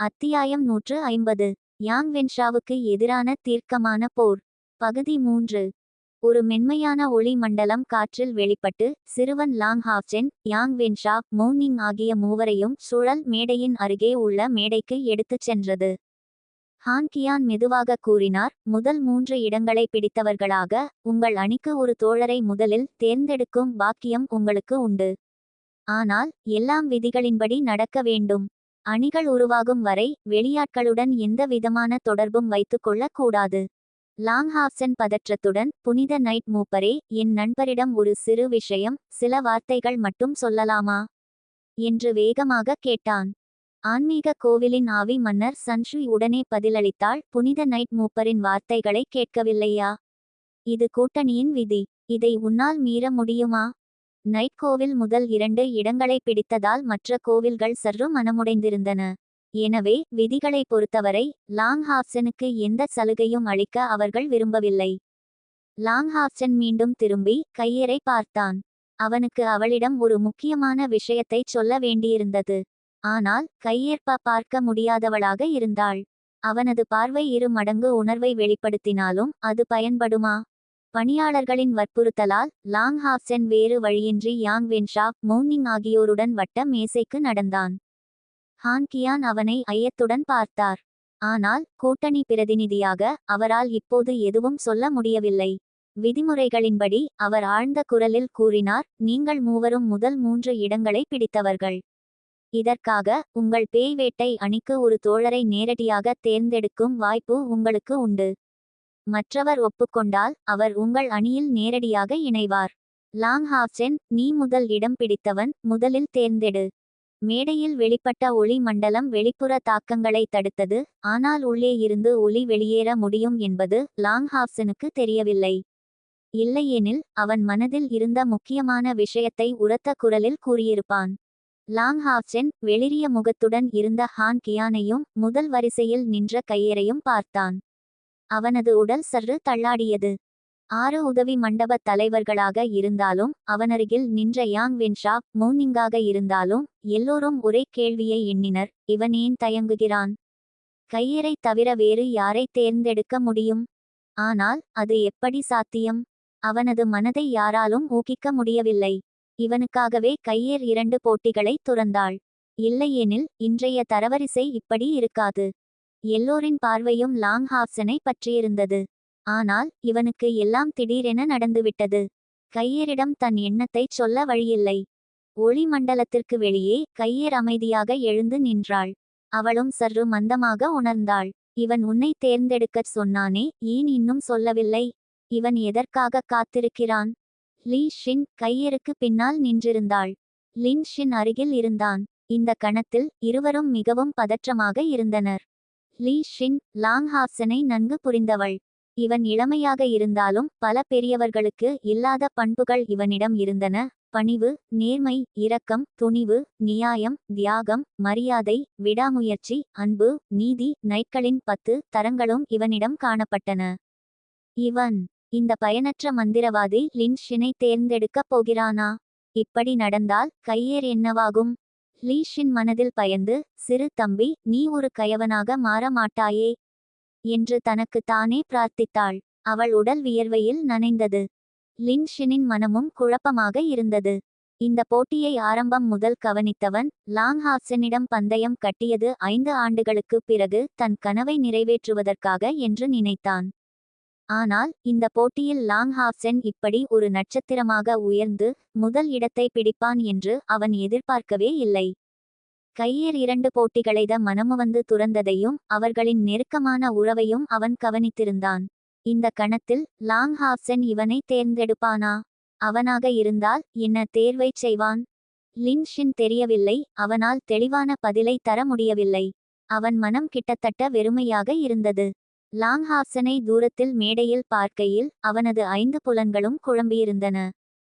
அத்தியாயம் நூற்று ஐம்பது. யாங் வென்ஷாவுக்கு எதிரான தீர்க்கமான போர். பகுதி மூன்று. ஒரு மென்மையான ஒளி மண்டலம் காற்றில் வெளிப்பட்டு சிறுவன் Long Haochen Yang Wensha Moning ஆகிய மூவரையும் சுழல் மேடையின் அருகே உள்ள மேடைக்கு எடுத்துச் சென்றது. ஹான் கியான் மெதுவாக கூறினார் முதல் மூன்று இடங்களை பிடித்தவர்களாக உங்கள் அணிக்கு ஒரு தோழரை முதலில் தேர்ந்தெடுக்கும் பாக்கியம் உங்களுக்கு உண்டு. ஆனால் எல்லாம் விதிகளின்படி நடக்க வேண்டும். அணிகள் உருவாகும் வரை வெளியாட்களுடன் எந்த விதமான தொடர்பும் வைத்துக் கொள்ளக் கூடாது லாங்ஹாப்சன் பதற்றத்துடன் புனித நைட் மூப்பரே என் நண்பரிடம் ஒரு சிறு விஷயம் சில வார்த்தைகள் மட்டும் சொல்லலாமா என்று வேகமாக கேட்டான். ஆன்மீக கோவிலின் ஆவி மன்னர் சன்ஷுய் உடனே பதிலளித்தாள் புனித நைட் மூப்பரின் வார்த்தைகளை கேட்கவில்லையா? இது கூட்டணியின் விதி. இதை உன்னால் மீற முடியுமா? நைட் கோவில் முதல் இரண்டு இடங்களை பிடித்ததால் மற்ற கோவில்கள் சற்று மனமுடைந்திருந்தன. எனவே விதிகளை பொறுத்தவரை லாங் ஹாப்சனுக்கு எந்த சலுகையும் அளிக்க அவர்கள் விரும்பவில்லை. லாங் ஹாப்சன் மீண்டும் திரும்பி கையரை பார்த்தான். அவனுக்கு அவளிடம் ஒரு முக்கியமான விஷயத்தை சொல்ல வேண்டியிருந்தது. ஆனால் கையேற்ப பார்க்க முடியாதவளாக இருந்தாள். அவனது பார்வை இரு மடங்கு உணர்வை வெளிப்படுத்தினாலும் அது பயன்படுமா? பணியாளர்களின் வற்புறுத்தலால் லாங் ஹாப்சன் வேறு வழியின்றி யாங் வென்ஷா மௌனிங் ஆகியோருடன் வட்ட மேசைக்கு நடந்தான். ஹான் கியான் அவனை ஐயத்துடன் பார்த்தார். ஆனால் கூட்டணி பிரதிநிதியாக அவரால் இப்போது எதுவும் சொல்ல முடியவில்லை. விதிமுறைகளின்படி அவர் ஆழ்ந்த குரலில் கூறினார் நீங்கள் மூவரும் முதல் மூன்று இடங்களை பிடித்தவர்கள். இதற்காக உங்கள் பேய் வேட்டை அணிக்கு ஒரு தோழரை நேரடியாக தேர்ந்தெடுக்கும் வாய்ப்பு உங்களுக்கு உண்டு. மற்றவர் ஒப்புக்கொண்டால் அவர் உங்கள் அணியில் நேரடியாக இணைவார். லாங்ஹாப்சென் நீ முதல் இடம் பிடித்தவன் முதலில் தேர்ந்தெடு. மேடையில் வெளிப்பட்ட ஒளி மண்டலம் வெளிப்புற தாக்கங்களை தடுத்தது ஆனால் உள்ளே இருந்து ஒளி வெளியேற முடியும் என்பது லாங் ஹாப்சனுக்கு தெரியவில்லை. இல்லையெனில் அவன் மனதில் இருந்த முக்கியமான விஷயத்தை உரத்த குரலில் கூறியிருப்பான். லாங் ஹாஃப்சென் வெளிரிய முகத்துடன் இருந்த ஹான் கியானையும் முதல் வரிசையில் நின்ற கையரையும் பார்த்தான். அவனது உடல் சற்று தள்ளாடியது. ஆறு உதவி மண்டப தலைவர்களாக இருந்தாலும் அவனருகில் நின்ற யாங் வென்ஷா மௌனிங்காக இருந்தாலும் எல்லோரும் ஒரே கேள்வியை எண்ணினர் இவன் ஏன் தயங்குகிறான்? கையரை தவிர வேறு யாரை தேர்ந்தெடுக்க முடியும்? ஆனால் அது எப்படி சாத்தியம்? அவனது மனதை யாராலும் ஊகிக்க முடியவில்லை. இவனுக்காகவே கையேர் இரண்டு போட்டிகளை துறந்தாள். இல்லையெனில் இன்றைய தரவரிசை இப்படி இருக்காது. எல்லோரின் பார்வையும் லாங் ஹாப்சனை பற்றியிருந்தது. ஆனால் இவனுக்கு எல்லாம் திடீரென நடந்துவிட்டது. கையேரிடம் தன் எண்ணத்தை சொல்ல வழியில்லை. ஒளி மண்டலத்திற்கு வெளியே கையேர் அமைதியாக எழுந்து நின்றாள். அவளும் சற்று மந்தமாக உணர்ந்தாள். இவன் உன்னை தேர்ந்தெடுக்கச் சொன்னானே ஏன் இன்னும் சொல்லவில்லை? இவன் எதற்காக காத்திருக்கிறான்? லீ ஷின் கையருக்கு பின்னால் நின்றிருந்தாள். லின் ஷின் அருகில் இருந்தான். இந்த கணத்தில் இருவரும் மிகவும் பதற்றமாக இருந்தனர். லீ ஷின் லாங் ஹாப்சனை நன்கு புரிந்தவள். இவன் இளமையாக இருந்தாலும் பல பெரியவர்களுக்கு இல்லாத பண்புகள் இவனிடம் இருந்தன. பணிவு நேர்மை இரக்கம் துணிவு நியாயம் தியாகம் மரியாதை விடாமுயற்சி அன்பு நீதி நைட்களின் பத்து தரங்களும் இவனிடம் காணப்பட்டன. இவன் இந்த பயனற்ற மந்திரவாதி லின்ஷினை தேர்ந்தெடுக்கப் போகிறானா? இப்படி நடந்தால் கையேர் என்னவாகும்? லீஷின் மனதில் பயந்து சிறு தம்பி நீ ஒரு கயவனாக மாற மாட்டாயே என்று தனக்கு தானே பிரார்த்தித்தாள். அவள் உடல் வியர்வையில் நனைந்தது. லின்ஷினின் மனமும் குழப்பமாக இருந்தது. இந்த போட்டியை ஆரம்பம் முதல் கவனித்தவன் லாங் ஹாப்சனிடம் பந்தயம் கட்டியது ஐந்து ஆண்டுகளுக்குப் பிறகு தன் கனவை நிறைவேற்றுவதற்காக என்று நினைத்தான். ஆனால் இந்த போட்டியில் லாங் ஹாப்சென் இப்படி ஒரு நட்சத்திரமாக உயர்ந்து முதல் இடத்தை பிடிப்பான் என்று அவன் எதிர்பார்க்கவே இல்லை. கையேர் இரண்டு போட்டிகளைத மனமுவந்து துறந்ததையும் அவர்களின் நெருக்கமான உறவையும் அவன் கவனித்திருந்தான். இந்த கணத்தில் லாங் ஹாப்சென் இவனை தேர்ந்தெடுப்பானா? அவனாக இருந்தால் என்ன தேர்வைச் செய்வான்? லின்ஷின் தெரியவில்லை அவனால் தெளிவான பதிலை தர முடியவில்லை. அவன் மனம் கிட்டத்தட்ட வெறுமையாக இருந்தது. லாங்ஹாப்சனை தூரத்தில் மேடையில் பார்க்கையில் அவனது ஐந்து புலன்களும் குழம்பியிருந்தன.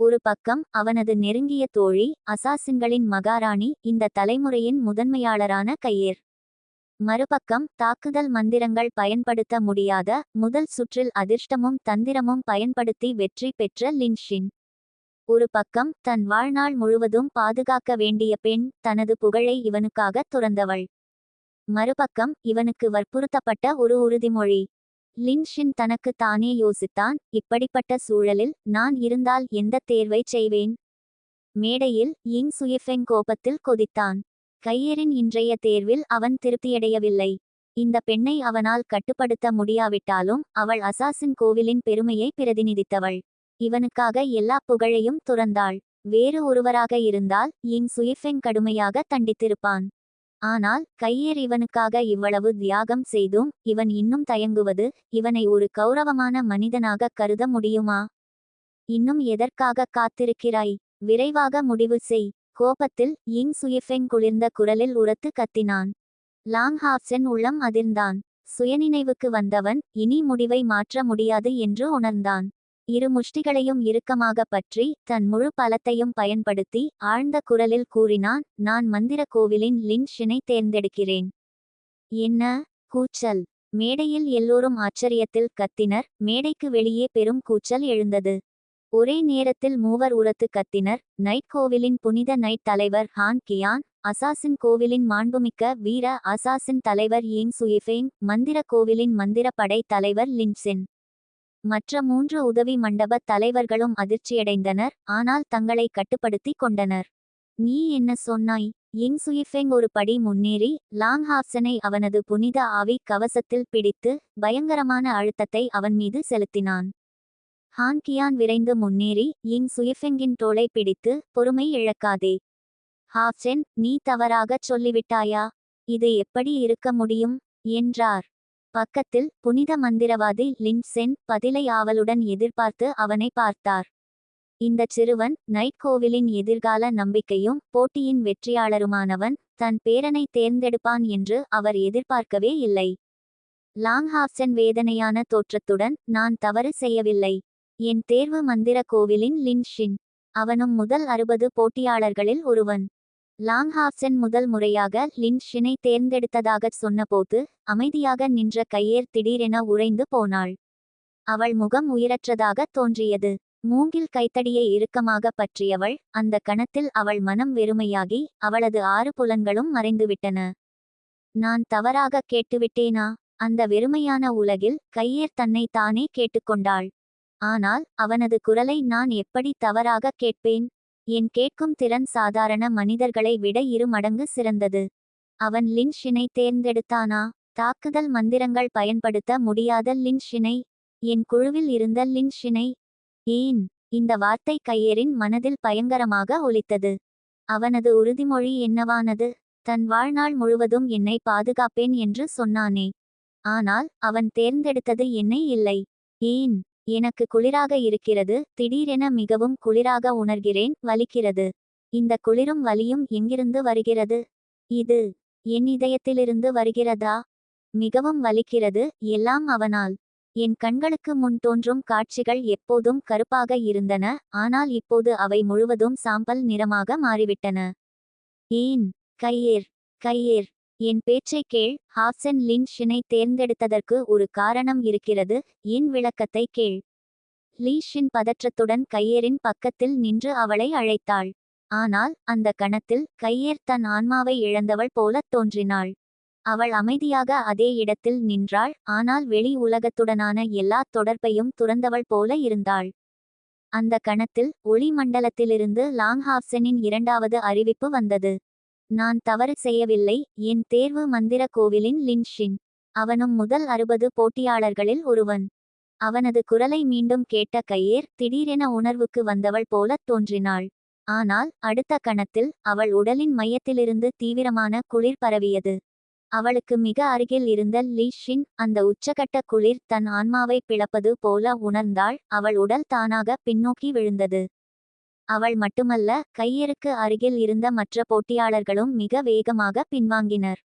ஒரு பக்கம் அவனது நெருங்கிய தோழி அசாசின்களின் மகாராணி இந்த தலைமுறையின் முதன்மையாளரான கையேர். மறுபக்கம் தாக்குதல் மந்திரங்கள் பயன்படுத்த முடியாத முதல் சுற்றில் அதிர்ஷ்டமும் தந்திரமும் பயன்படுத்தி வெற்றி பெற்ற லின்ஷின். ஒரு பக்கம் தன் வாழ்நாள் முழுவதும் பாதுகாக்க வேண்டிய பெண் தனது புகழை இவனுக்காக துறந்தவள். மறுபக்கம் இவனுக்கு வற்புறுத்தப்பட்ட ஒரு உறுதிமொழி. லின்ஷின் தனக்கு தானே யோசித்தான் இப்படிப்பட்ட சூழலில் நான் இருந்தால் எந்த தேர்வை செய்வேன்? மேடையில் யிங் சுயிஃபெங் கோபத்தில் கொதித்தான். கையரின் இன்றைய தேர்வில் அவன் திருப்தியடையவில்லை. இந்த பெண்ணை அவனால் கட்டுப்படுத்த முடியாவிட்டாலும் அவள் அசாசின் கோவிலின் பெருமையை பிரதிநிதித்தவள். இவனுக்காக எல்லா புகழையும் துறந்தாள். வேறு ஒருவராக இருந்தால் யிங் சுயிஃபெங் கடுமையாக தண்டித்திருப்பான். ஆனால் கையேர் இவனுக்காக இவ்வளவு தியாகம் செய்தும் இவன் இன்னும் தயங்குவது இவனை ஒரு கௌரவமான மனிதனாக கருத முடியுமா? இன்னும் எதற்காக காத்திருக்கிறாய்? விரைவாக முடிவு செய். கோபத்தில் யிங் சுயிஃபெங் குளிர்ந்த குரலில் உரத்து கத்தினான். லாங் ஹாப்சென் உள்ளம் அதிர்ந்தான். சுயநினைவுக்கு வந்தவன் இனி முடிவை மாற்ற முடியாது என்று உணர்ந்தான். இரு முஷ்டிகளையும் இறுக்கமாக பற்றி தன் முழு பலத்தையும் பயன்படுத்தி ஆழ்ந்த குரலில் கூறினான் நான் மந்திர கோவிலின் லின்ஷினை தேர்ந்தெடுக்கிறேன். என்ன? கூச்சல். மேடையில் எல்லோரும் ஆச்சரியத்தில் கத்தினர். மேடைக்கு வெளியே பெரும் கூச்சல் எழுந்தது. ஒரே நேரத்தில் மூவர் உரத்து கத்தினர். நைட் கோவிலின் புனித நைட் தலைவர் ஹான் கியான் அசாசின் கோவிலின் மாண்புமிக்க வீர அசாசின் தலைவர் யிங் சுயிஃபேங் மந்திர கோவிலின் மந்திர படை தலைவர் லின்சென் மற்ற மூன்று உதவி மண்டப தலைவர்களும் அதிர்ச்சியடைந்தனர் ஆனால் தங்களை கட்டுப்படுத்தி கொண்டனர். நீ என்ன சொன்னாய்? யிங் சுயிஃபெங் ஒரு படி முன்னேறி லாங் ஹாப்சனை அவனது புனித ஆவி கவசத்தில் பிடித்து பயங்கரமான அழுத்தத்தை அவன் மீது செலுத்தினான். ஹான் கியான் விரைந்து முன்னேறி யிங் சுயிஃபெங்கின் தோளை பிடித்து பொறுமை இழக்காதே. ஹாப்சென் நீ தவறாகச் சொல்லிவிட்டாயா? இது எப்படி இருக்க முடியும்? என்றார். பக்கத்தில் புனித மந்திரவாதி லின்சென் பதிலை ஆவலுடன் எதிர்பார்த்து அவனை பார்த்தார். இந்தச் சிறுவன் நைட் கோவிலின் எதிர்கால நம்பிக்கையும் போட்டியின் வெற்றியாளருமானவன் தன் பேரனை தேர்ந்தெடுப்பான் என்று அவர் எதிர்பார்க்கவே இல்லை. லாங்ஹாப்சன் வேதனையான தோற்றத்துடன் நான் தவறு செய்யவில்லை. என் தேர்வு மந்திர கோவிலின் லின்ஷின் அவனும் முதல் அறுபது போட்டியாளர்களில் ஒருவன். லாங்ஹாப்சன் முதல் முறையாக லின்ஷினை தேர்ந்தெடுத்ததாகச் சொன்னபோது அமைதியாக நின்ற கையேர் திடீரென உறைந்து போனாள். அவள் முகம் உயிரற்றதாக தோன்றியது. மூங்கில் கைத்தடியை இறுக்கமாக பற்றியவள் அந்த கணத்தில் அவள் மனம் வெறுமையாகி அவளது ஆறு புலன்களும் மறைந்துவிட்டன. நான் தவறாக கேட்டுவிட்டேனா? அந்த வெறுமையான உலகில் கையேர் தன்னை தானே கேட்டுக்கொண்டாள் ஆனால் அவனது குரலை நான் எப்படி தவறாக கேட்பேன்? என் கேட்கும் திறன் சாதாரண மனிதர்களை விட இரு மடங்கு சிறந்தது. அவன் லின்ஷினை தேர்ந்தெடுத்தானா? தாக்குதல் மந்திரங்கள் பயன்படுத்த முடியாத லின் ஷினை என் குழுவில் இருந்த லின்ஷினை. ஏன்? இந்த வார்த்தை கையேரின் மனதில் பயங்கரமாக ஒலித்தது. அவனது உறுதிமொழி என்னவானது? தன் வாழ்நாள் முழுவதும் என்னை பாதுகாப்பேன் என்று சொன்னானே. ஆனால் அவன் தேர்ந்தெடுத்தது என்னை இல்லை. ஏன்? எனக்கு குளிராக இருக்கிறது திடீரென மிகவும் குளிராக உணர்கிறேன் வலிக்கிறது. இந்த குளிரும் வலியும் எங்கிருந்து வருகிறது? இது என் இதயத்திலிருந்து வருகிறதா? மிகவும் வலிக்கிறது எல்லாம் அவனால். என் கண்களுக்கு முன் தோன்றும் காட்சிகள் எப்போதும் கருப்பாக இருந்தன ஆனால் இப்போது அவை முழுவதும் சாம்பல் நிறமாக மாறிவிட்டன. ஏன்? கையேர் கையேர். என் பேச்சை கேள். ஹாப்சன் லின்ஷினை தேர்ந்தெடுத்ததற்கு ஒரு காரணம் இருக்கிறது. என் விளக்கத்தை கேள். லீ ஷின் பதற்றத்துடன் கையேரின் பக்கத்தில் நின்று அவளை அழைத்தாள். ஆனால் அந்த கணத்தில் கையேர் தன் ஆன்மாவை இழந்தவள் போலத் தோன்றினாள். அவள் அமைதியாக அதே இடத்தில் நின்றாள். ஆனால் வெளி உலகத்துடனான எல்லா தொடர்பையும் துறந்தவள் போல இருந்தாள். அந்த கணத்தில் ஒளி மண்டலத்திலிருந்து லாங்ஹாப்சனின் இரண்டாவது அறிவிப்பு வந்தது. நான் தவறு செய்யவில்லை. என் தேர்வு மந்திர கோவிலின் லின்ஷின். அவனும் முதல் அறுபது போட்டியாளர்களில் ஒருவன். அவனது குரலை மீண்டும் கேட்ட கையேர் திடீரென உணர்வுக்கு வந்தவள் போலத் தோன்றினாள். ஆனால் அடுத்த கணத்தில் அவள் உடலின் மையத்திலிருந்து தீவிரமான குளிர் பரவியது. அவளுக்கு மிக அருகில் இருந்த லீ ஷின் அந்த உச்சகட்ட குளிர் தன் ஆன்மாவை பிளப்பது போல உணர்ந்தாள். அவள் உடல் தானாக பின்னோக்கி விழுந்தது. அவள் மட்டுமல்ல கையருக்கு அருகில் இருந்த மற்ற போட்டியாளர்களும் மிக வேகமாக பின்வாங்கினர்.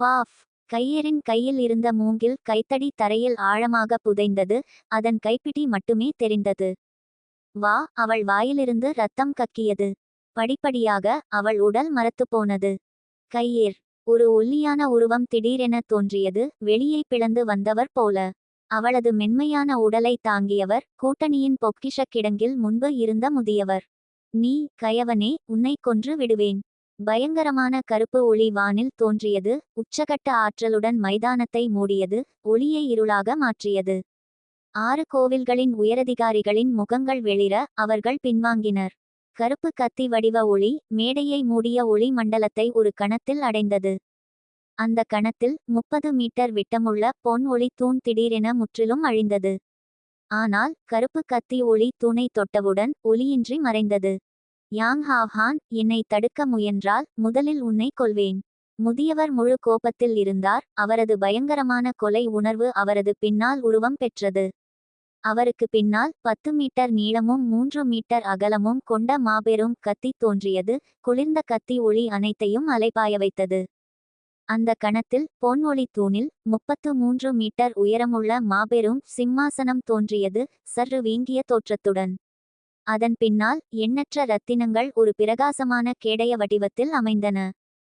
பாஃப்! கையரின் கையில் இருந்த மூங்கில் கைத்தடி தரையில் ஆழமாக புதைந்தது அதன் கைப்பிடி மட்டுமே தெரிந்தது. வா! அவள் வாயிலிருந்து ரத்தம் கக்கியது. படிப்படியாக அவள் உடல் மரத்து போனது. கையேர்! ஒரு ஒல்லியான உருவம் திடீரென தோன்றியது வெளியே பிளந்து வந்தவர் போல. அவளது மென்மையான உடலை தாங்கியவர் கூட்டணியின் பொக்கிஷக் கிடங்கில் முன்பு இருந்த முதியவர். நீ கயவனே உன்னை கொன்று விடுவேன். பயங்கரமான கருப்பு ஒளி வானில் தோன்றியது உச்சகட்ட ஆற்றலுடன் மைதானத்தை மூடியது ஒளியை இருளாக மாற்றியது. ஆறு கோவில்களின் உயரதிகாரிகளின் முகங்கள் வெளிர அவர்கள் பின்வாங்கினர். கருப்பு கத்தி வடிவ ஒளி மேடையை மூடிய ஒளி மண்டலத்தை ஒரு கணத்தில் அடைந்தது. அந்த கணத்தில் முப்பது மீட்டர் விட்டமுள்ள பொன் ஒளி தூண் திடீரென முற்றிலும் அழிந்தது. ஆனால் கருப்பு கத்தி ஒளி தூணை தொட்டவுடன் ஒளியின்றி மறைந்தது. யாங் ஹாவ்ஹான் என்னை தடுக்க முயன்றால் முதலில் உன்னை கொல்வேன். முதியவர் முழு கோபத்தில் இருந்தார். அவரது பயங்கரமான கொலை உணர்வு அவரது பின்னால் உருவம் பெற்றது. அவருக்கு பின்னால் பத்து மீட்டர் நீளமும் மூன்று மீட்டர் அகலமும் கொண்ட மாபெரும் கத்தி தோன்றியது. குளிர்ந்த கத்தி ஒளி அனைத்தையும் அலைபாய வைத்தது. அந்த கணத்தில் பொன் தூணில் முப்பத்து மூன்று மீட்டர் உயரமுள்ள மாபெரும் சிம்மாசனம் தோன்றியது சற்று வீங்கிய தோற்றத்துடன். அதன் பின்னால் எண்ணற்ற ரத்தினங்கள் ஒரு பிரகாசமான கேடய வடிவத்தில் அமைந்தன.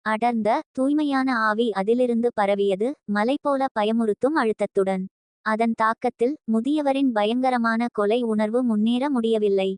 அடர்ந்த தூய்மையான ஆவி அதிலிருந்து பரவியது மலை போல பயமுறுத்தும் அழுத்தத்துடன். அதன் தாக்கத்தில் முதியவரின் பயங்கரமான கொலை உணர்வு முன்னேற முடியவில்லை.